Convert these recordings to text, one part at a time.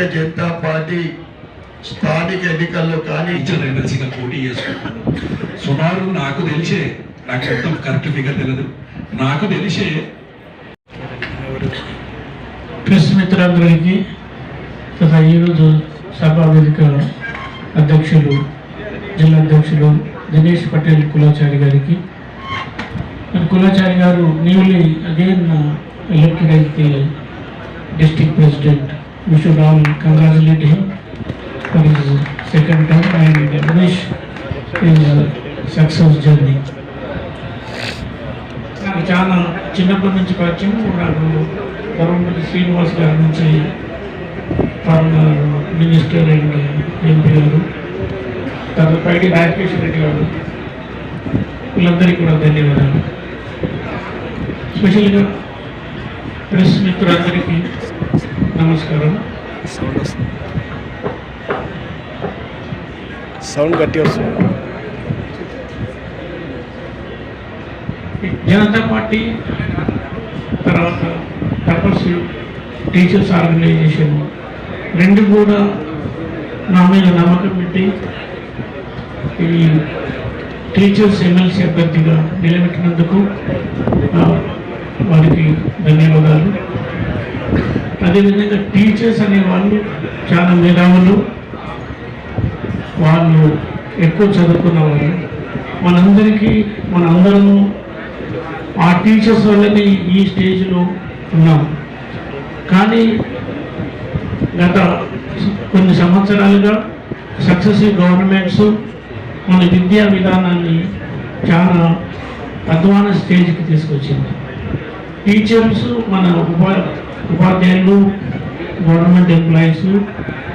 Bharatiya Janata party స్థానిక ఎన్నికల్లో కానీ ఎమ్మెల్సీగా పోటీ చేసుకుంటాను సుమారు నాకు తెలిసే నాకు మొత్తం కరెక్ట్ ఫిగర్ తెలియదు నాకు తెలిసే ప్రెస్ మిత్రులందరికీ తథా ఈరోజు సభా వేదిక అధ్యక్షులు జిల్లా అధ్యక్షులు దినేష్ పటేల్ కులాచారి గారికి మరి కులాచారి గారు newly again elected the district president. We should all congratulate him for his second term and wish his success journey. నాకు చాలా చిన్నప్పటి నుంచి పరిచయం. నాకు గవర్నమెంట్ శ్రీనివాస్ గారి నుంచి ఫార్మర్ మినిస్టర్ అండ్ ఎంపీ గారు తర్వాత పైడి రాజకేష్ రెడ్డి గారు వీళ్ళందరికీ కూడా ధన్యవాదాలు. స్పెషల్గా ప్రెస్ మిత్రులందరికీ నమస్కారం. సౌండ్ వస్తుంది. సౌండ్ గట్టి వస్తుంది. జనతా పార్టీ తర్వాత పర్పస్ టీచర్స్ ఆర్గనైజేషన్ రెండు కూడా నా మీద నమ్మకం పెట్టి ఈ టీచర్స్ ఎమ్మెల్సీ అభ్యర్థిగా నిలబెట్టినందుకు వారికి ధన్యవాదాలు. అదేవిధంగా టీచర్స్ అనే వాళ్ళు చాలా మేధావులు. వాళ్ళు ఎక్కువ చదువుకున్న వాళ్ళు. మనందరికీ మనందరము ఆ టీచర్స్ వల్లనే ఈ స్టేజ్లో ఉన్నాం. కానీ గత కొన్ని సంవత్సరాలుగా సక్సెసివ్ గవర్నమెంట్స్ మన విద్యా విధానాన్ని చాలా అధ్వాన స్టేజ్కి తీసుకొచ్చింది. టీచర్స్ మన ఉపా ఉపాధ్యాయులు గవర్నమెంట్ ఎంప్లాయీస్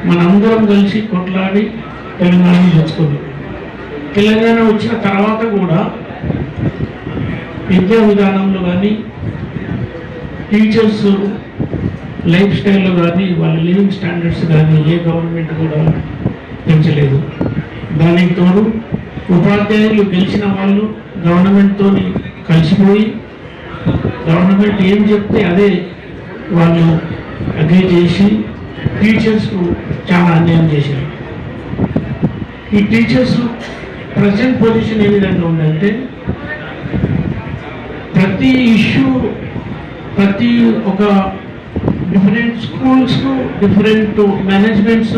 మనందరం కలిసి కొట్లాడి తెలంగాణ తెచ్చుకుంది తెలంగాణ వచ్చిన తర్వాత కూడా విద్యా విధానంలో కానీ టీచర్స్ లైఫ్ స్టైల్లో కానీ వాళ్ళ లివింగ్ స్టాండర్డ్స్ కానీ ఏ గవర్నమెంట్ కూడా పెంచలేదు. దానికి తోడు ఉపాధ్యాయులు గెలిచిన వాళ్ళు గవర్నమెంట్తో కలిసిపోయి గవర్నమెంట్ ఏం చెప్తే అదే వాళ్ళు అగ్రి చేసి టీచర్స్కు చాలా అన్యాయం చేశారు. ఈ టీచర్స్ ప్రజెంట్ పొజిషన్ ఏ విధంగా ఉందంటే ప్రతి ఇష్యూ ప్రతి ఒక different schools different managements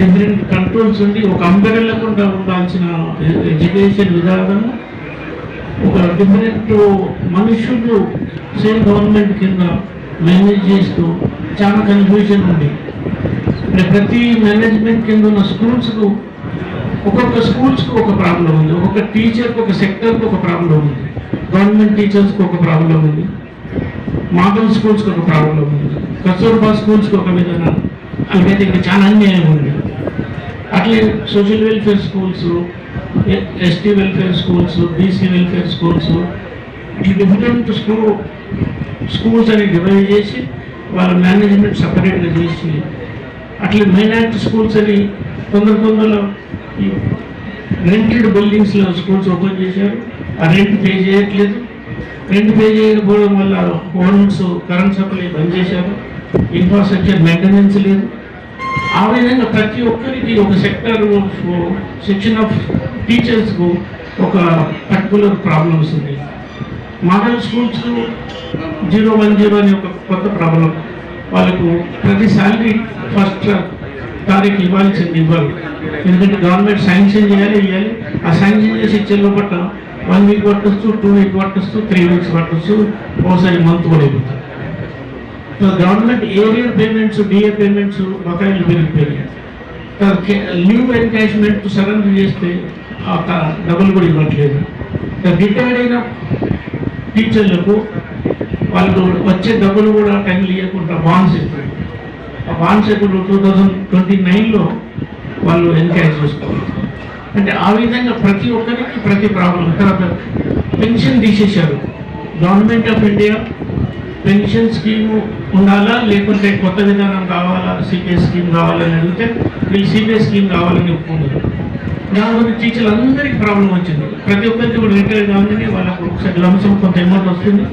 different controls ఉండి ఒక అంబెరల్లకుండా ఉండాల్సిన ఎడ్యుకేషన్ విధానం డిఫరెంట్ మనుషులు సేమ్ గవర్నమెంట్ కింద మేనేజ్ చేస్తూ చాలా కన్ఫ్యూజన్ ఉంది. అంటే ప్రతి మేనేజ్మెంట్ కింద ఉన్న స్కూల్స్కు ఒక్కొక్క స్కూల్స్కి ఒక ప్రాబ్లం ఉంది. ఒక్కొక్క టీచర్కి ఒక సెక్టర్కి ఒక ప్రాబ్లం ఉంది. గవర్నమెంట్ టీచర్స్కి ఒక ప్రాబ్లం ఉంది. మోడల్ స్కూల్స్కి ఒక ప్రాబ్లం ఉంది. కస్తూర్బా స్కూల్స్కి ఒక విధంగా అలాగైతే ఇక్కడ చాలా అన్యాయం ఉంది. అట్లే social welfare schools ST welfare schools BC welfare schools ఈ డిఫరెంట్ స్కూల్ స్కూల్స్ అని డివైడ్ చేసి వాళ్ళ మేనేజ్మెంట్ సపరేట్గా చేసి అట్లే మైనారిటీ స్కూల్స్ అని తొందర తొందరలో ఈ రెంటెడ్ బిల్డింగ్స్లో స్కూల్స్ ఓపెన్ చేశారు. ఆ రెంట్ పే చేయట్లేదు. రెంట్ పే చేయకపోవడం వల్ల హోమ్స్ కరెంట్ సప్లై బంద్ చేశారు. ఇన్ఫ్రాస్ట్రక్చర్ మెయింటెనెన్స్ లేదు. ఆ విధంగా ప్రతి ఒక్కరికి ఒక సెక్టర్ సెక్షన్ ఆఫ్ టీచర్స్కు ఒక పర్టికులర్ ప్రాబ్లమ్స్ ఉంది model schools zero one zero అనే ఒక కొత్త ప్రాబ్లం వాళ్ళకు ప్రతి శాలరీ ఫస్ట్ తారీఖు ఇవ్వాల్సింది ఇవ్వాలి. ఎందుకంటే గవర్నమెంట్ శాంక్షన్ చేయాలి ఇవ్వాలి. ఆ శాంక్షన్ చేసి ఇచ్చే లోపల వన్ వీక్ పట్టొచ్చు టూ వీక్ పట్టొచ్చు త్రీ వీక్స్ పట్టొచ్చు ఒకసారి మంత్ కూడా అయిపోతుంది. So government arrear payments DA payments బకాయిలు పెరిగిపోయాయి లీవ్ ఎన్కాష్మెంట్ సరెండర్ చేస్తే డబ్బులు కూడా ఇవ్వట్లేదు. రిటైర్డ్ అయిన టీచర్లకు వాళ్ళు వచ్చే డబ్బులు కూడా టైం ఇవ్వకుండా బాండ్స్ ఇస్తారు ఆ బాండ్స్ ఇప్పుడు టూ థౌజండ్ ట్వంటీ నైన్లో వాళ్ళు ఎన్కరేజ్ చేసుకోవాలి. అంటే ఆ విధంగా ప్రతి ఒక్కరికి ప్రతి ప్రాబ్లం తర్వాత పెన్షన్ తీసేశారు. Government of India pension scheme ఉండాలా లేకుంటే కొత్త విధానం కావాలా సిపిఎస్ స్కీమ్ కావాలని అడిగితే వీళ్ళు సిపిఎస్ స్కీమ్ కావాలని ఒప్పుకున్నారు దాని గురించి టీచర్లు అందరికీ ప్రాబ్లం వచ్చింది. ప్రతి ఒక్కరికి కూడా రిటైర్ కాగానే వాళ్ళకు ఒకసారి లంసం కొంత అమౌంట్ వస్తుంది.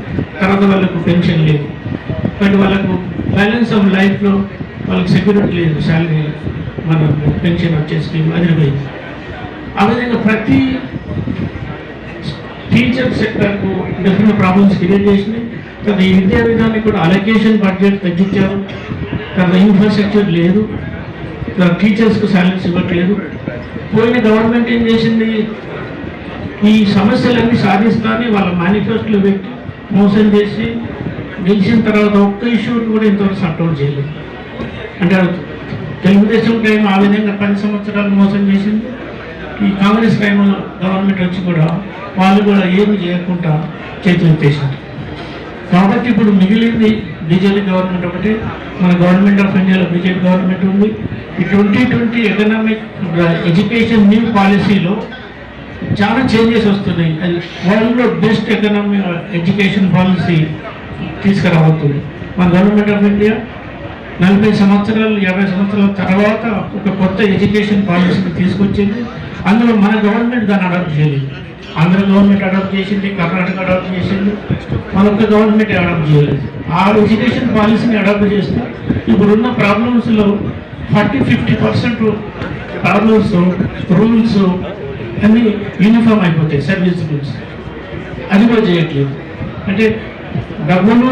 తర్వాత వాళ్ళకు పెన్షన్ లేదు. బట్ వాళ్ళకు బ్యాలెన్స్ ఆఫ్ లైఫ్లో వాళ్ళకి సెక్యూరిటీ లేదు శాలరీ మన పెన్షన్ వచ్చే స్కీమ్ అది పోయింది ఆ విధంగా ప్రతి టీచర్ సెక్టర్కు డిఫరెంట్ ప్రాబ్లమ్స్ క్రియేట్ చేసినాయి తర్వాత ఈ విద్యా విధానానికి కూడా అలొకేషన్ బడ్జెట్ తగ్గించారు. తర్వాత ఇన్ఫ్రాస్ట్రక్చర్ లేదు. టీచర్స్కు శాలరీస్ ఇవ్వట్లేదు. పోయిన గవర్నమెంట్ ఏం చేసింది? ఈ సమస్యలన్నీ సాధిస్తానని వాళ్ళ మేనిఫెస్టోలో పెట్టి మోసం చేసి గెలిచిన తర్వాత ఒక్క ఇష్యూని కూడా ఇంతవరకు సర్ట్అవుట్ చేయలేదు. అంటే తెలుగుదేశం టైం ఆ విధంగా పది సంవత్సరాలు మోసం చేసింది. ఈ కాంగ్రెస్ టైంలో గవర్నమెంట్ వచ్చి కూడా వాళ్ళు కూడా ఏమి చేయకుండా చేతులు ఎత్తేసింది. కాబట్టి ఇప్పుడు మిగిలింది బీజేపీ గవర్నమెంట్ ఒకటి మన గవర్నమెంట్ ఆఫ్ ఇండియాలో బీజేపీ గవర్నమెంట్ ఉంది. ఈ twenty twenty economic education new పాలసీలో చాలా చేంజెస్ వస్తున్నాయి. అది వరల్డ్లో బెస్ట్ ఎకనామిక్ ఎడ్యుకేషన్ పాలసీ తీసుకురాబోతుంది మన గవర్నమెంట్ ఆఫ్ ఇండియా నలభై సంవత్సరాలు యాభై సంవత్సరాల తర్వాత ఒక కొత్త ఎడ్యుకేషన్ పాలసీని తీసుకొచ్చింది. అందులో మన గవర్నమెంట్ దాన్ని అడాప్ట్ చేయలేదు. ఆంధ్ర గవర్నమెంట్ అడాప్ట్ చేసింది కర్ణాటక అడాప్ట్ చేసింది మనొక్క గవర్నమెంట్ అడాప్ట్ చేయలేదు. ఆ ఎడ్యుకేషన్ పాలసీని అడాప్ట్ చేస్తే ఇప్పుడున్న ప్రాబ్లమ్స్లో forty fifty percent problems rules అన్నీ యూనిఫామ్ అయిపోతాయి సర్వీస్ రూల్స్ అది కూడా చేయట్లేదు. అంటే డబ్బులు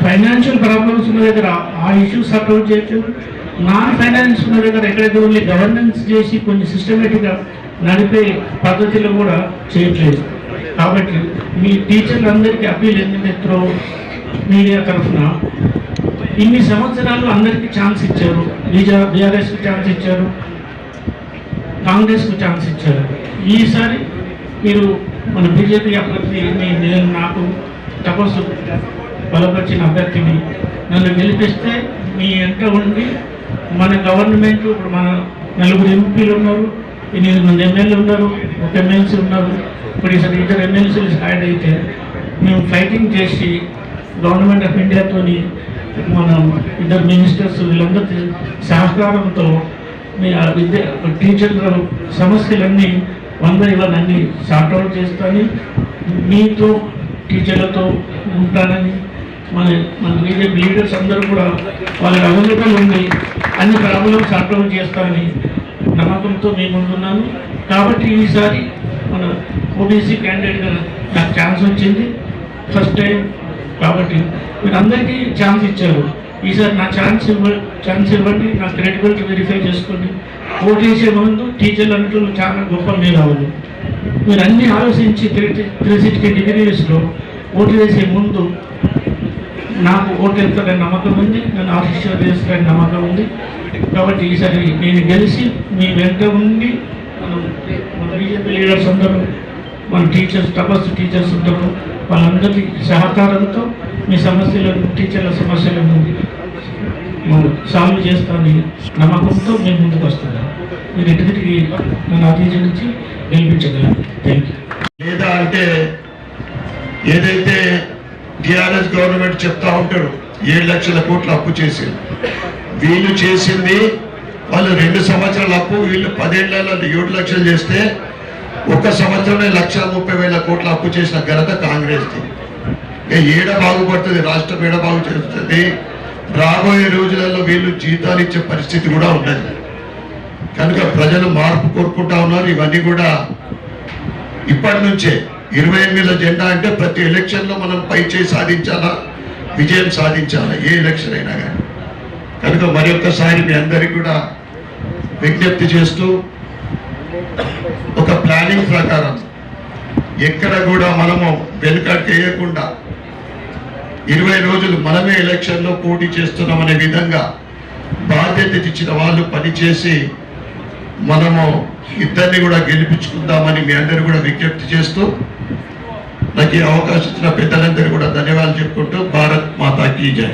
ఫైనాన్షియల్ ప్రాబ్లమ్స్ ఉన్న దగ్గర ఆ ఇష్యూస్ సర్ట్అవుట్ చేయట్లేదు. నాన్ ఫైనాన్స్ ఉన్న దగ్గర ఎక్కడైతే ఓన్లీ గవర్నెన్స్ చేసి కొంచెం సిస్టమేటిక్గా నడిపే పద్ధతిలో కూడా చేయట్లేదు. కాబట్టి మీ టీచర్లందరికీ అప్పీల్ ఏంటంటే త్రో మీడియా తరఫున ఇన్ని సంవత్సరాలు అందరికీ ఛాన్స్ ఇచ్చారు. బీజా బీఆర్ఎస్కి ఛాన్స్ ఇచ్చారు. కాంగ్రెస్కు ఛాన్స్ ఇచ్చారు. ఈసారి మీరు మన బీజేపీ అభ్యర్థి నేను నాకు తపస్సు బలపరిచిన అభ్యర్థిని నన్ను గెలిపిస్తే మీ వెంట ఉండి మన గవర్నమెంట్ ఇప్పుడు మన నలుగురు ఎంపీలు ఉన్నారు ఎనిమిది మంది ఎమ్మెల్యేలు ఉన్నారు ఒక ఎమ్మెల్సీ ఉన్నారు. ఇప్పుడు ఈసారి ఇద్దరు ఎమ్మెల్సీలు యాడ్ అయితే మేము ఫైటింగ్ చేసి గవర్నమెంట్ ఆఫ్ ఇండియాతోని మనం ఇద్దరు మినిస్టర్స్ వీళ్ళందరి సహకారంతో మీ ఆ విద్య టీచర్ల సమస్యలన్నీ వన్ బై వన్ అన్నీ సార్ట్అవుట్ చేస్తాను మీతో టీచర్లతో ఉంటానని మన మన బీజేపీ లీడర్స్ అందరూ కూడా వాళ్ళకి అవైలబుల్ ఉంది అన్ని ప్రాబ్లమ్స్ సార్ట్అవుట్ చేస్తామని నమ్మకంతో మేము ముందున్నాను కాబట్టి ఈసారి మన ఓబీసీ క్యాండిడేట్గా నాకు ఛాన్స్ వచ్చింది. ఫస్ట్ టైం కాబట్టి మీరు అందరికీ ఛాన్స్ ఇచ్చారు. ఈసారి నా ఛాన్స్ ఇవ్వ ఛాన్స్ ఇవ్వండి నా క్రెడిబిలిటీ వెరిఫై చేసుకోండి. ఓటు వేసే ముందు టీచర్లు అంటూ చాలా గొప్ప మేధావులు. మీరు అన్నీ ఆలోచించి త్రీ త్రీ సిక్స్టీ డిగ్రీస్లో ఓటు వేసే ముందు నాకు ఓటేస్తాడని నమ్మకం ఉంది నన్ను ఆశీర్వదిస్తాడని నమ్మకం ఉంది. కాబట్టి ఈసారి నేను గెలిచి మీ వెంట ఉండి మనం మన బీజేపీ లీడర్స్ అందరూ మన టీచర్స్ తపస్సు టీచర్స్ ఉంటారు వాళ్ళందరి సహకారంతో మీ సమస్యలను టీచర్ల సమస్యలను సాల్వ్ చేస్తానని నమ్మకంతో మేము ముందుకు వస్తున్నాం. మీరు ఇంటి నన్ను ఆదేశించి గెలిపించగలరు థ్యాంక్ యూ లేదా అంటే ఏదైతే టిఆర్ఎస్ గవర్నమెంట్ చెప్తా ఉంటారు ఏడు లక్షల కోట్లు అప్పు చేసింది. వీళ్ళు చేసింది వాళ్ళు రెండు సంవత్సరాల అప్పు వీళ్ళు పదేళ్ళలో ఏడు లక్షలు చేస్తే ఒక్క సంవత్సరమే లక్ష ముప్పై వేల కోట్ల అప్పు చేసిన ఘనత కాంగ్రెస్ది. ఏడ బాగుపడుతుంది రాష్ట్రం ఏడ బాగు చేస్తుంది? రాబోయే రోజులలో వీళ్ళు జీతాలు ఇచ్చే పరిస్థితి కూడా ఉండదు. కనుక ప్రజలు మార్పు కోరుకుంటా ఉన్నారు ఇవన్నీ కూడా ఇప్పటి నుంచే. ఇరవై ఎనిమిదిలో జెండా అంటే ప్రతి ఎలక్షన్లో మనం పై చేయి సాధించాలా? విజయం సాధించాలా? ఏ ఎలక్షన్ అయినా కానీ. కనుక మరి ఒక్కసారి మీ అందరికీ కూడా విజ్ఞప్తి చేస్తూ ఒక ప్లానింగ్ ప్రకారం ఎక్కడ కూడా మనము వెనుకట్టు చేయకుండా ఇరవై రోజులు మనమే ఎలక్షన్లో పోటీ చేస్తున్నామనే విధంగా బాధ్యత ఇచ్చిన వాళ్ళు పనిచేసి మనము ఇద్దరిని కూడా గెలిపించుకుందామని మీ అందరు కూడా విజ్ఞప్తి చేస్తూ నాకు ఈ అవకాశం ఇచ్చిన పెద్దలందరూ కూడా ధన్యవాదాలు చెప్పుకుంటూ భారత్ మాతాకి జై.